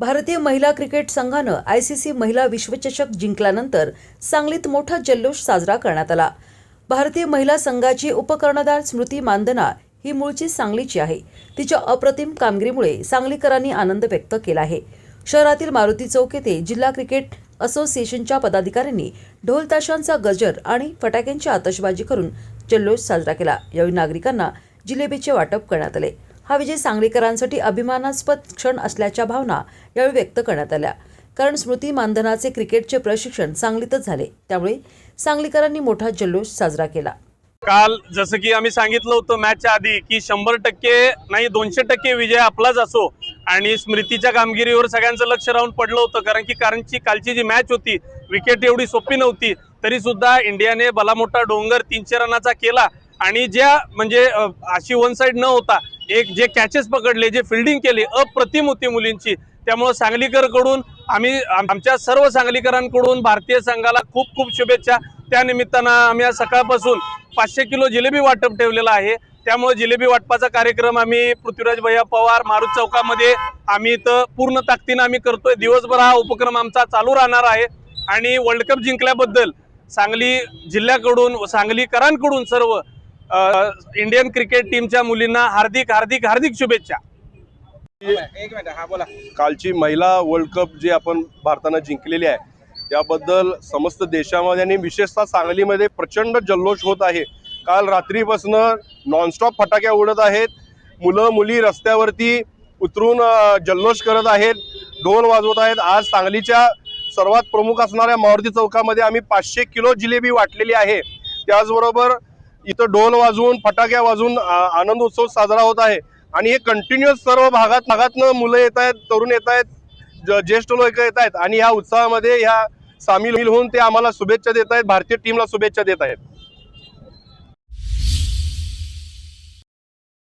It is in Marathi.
भारतीय महिला क्रिकेट संघानं आय सी सी महिला विश्वचषक जिंकल्यानंतर सांगलीत मोठा जल्लोष साजरा करण्यात आला. भारतीय महिला संघाची उपकर्णधार स्मृती मानधना ही मूळची सांगलीची आहे. तिच्या अप्रतिम कामगिरीमुळे सांगलीकरांनी आनंद व्यक्त केला आहे. शहरातील मारुती चौक येथे जिल्हा क्रिकेट असोसिएशनच्या पदाधिकाऱ्यांनी ढोल ताशांचा गजर आणि फटाक्यांची आतषबाजी करून जल्लोष साजरा केला. यावेळी नागरिकांना जिलेबीचे वाटप करण्यात आले. हा विजय सांगलीकरांसाठी अभिमानास्पद क्षण असल्याच्या भावना यावेळी व्यक्त करण्यात आल्या. कारण स्मृती मानधनाचे क्रिकेटचे प्रशिक्षण सांगलीतच झाले. त्यामुळे सांगलीकरांनी मोठा जल्लोष साजरा केला. काल जसं की आम्ही सांगितलं होतं मॅचच्या आधी की शंभर टक्के नाही दोनशे टक्के विजय आपलाच असो. आणि स्मृतीच्या कामगिरीवर सगळ्यांचं लक्ष राहून पडलं होतं. कारण की कारणची कालची जी मॅच होती विकेट एवढी सोपी नव्हती तरी सुद्धा इंडियाने भला मोठा डोंगर तीनशे रनाचा केला. आणि ज्या म्हणजे अशी वन साईड न होता एक जे कॅचेस पकडले जे फिल्डिंग केली अप्रतिम होती मुलींची. त्यामुळं सांगलीकरकडून आम्ही आमच्या सर्व सांगलीकरांकडून भारतीय संघाला खूप खूप शुभेच्छा. त्यानिमित्तानं आम्ही आज सकाळपासून पाचशे किलो जिलेबी वाटप ठेवलेला आहे. त्यामुळे जिलेबी वाटपाचा कार्यक्रम आम्ही पृथ्वीराज भैया पवार मारुत चौकामध्ये आम्ही इथं पूर्ण ताकदीनं आम्ही करतोय. दिवसभर हा उपक्रम आमचा चालू राहणार आहे. आणि वर्ल्ड कप जिंकल्याबद्दल सांगली जिल्ह्याकडून सांगलीकरांकडून सर्व इंडियन क्रिकेट टीमच्या मुलींना हार्दिक हार्दिक हार्दिक शुभेच्छा. एक मिनिट हा बोला. कालची महिला वर्ल्ड कप जी आपण भारतानं जिंकलेली आहे त्याबद्दल समस्त देशामध्ये आणि विशेषतः सांगलीमध्ये प्रचंड जल्लोष होत आहे. काल रात्रीपासून नॉनस्टॉप फटाक्या उडत आहेत. मुलं मुली रस्त्यावरती उतरून जल्लोष करत आहेत. ढोल वाजवत आहेत. आज सांगलीच्या सर्वात प्रमुख असणाऱ्या मारुती चौकामध्ये आम्ही पाचशे किलो जिलेबी वाटलेली आहे. त्याचबरोबर इथं ढोल वाजवून फटाक्या वाजवून आनंद उत्सव साजरा होत आहे. आणि हे कंटिन्युअस सर्व भागात भागातनं मुलं येत आहेत तरुण येत आहेत ज्येष्ठ लोक येत आहेत. आणि ह्या उत्सवामध्ये ह्या सामील होऊन ते आम्हाला शुभेच्छा देत आहेत भारतीय टीमला शुभेच्छा देत आहेत.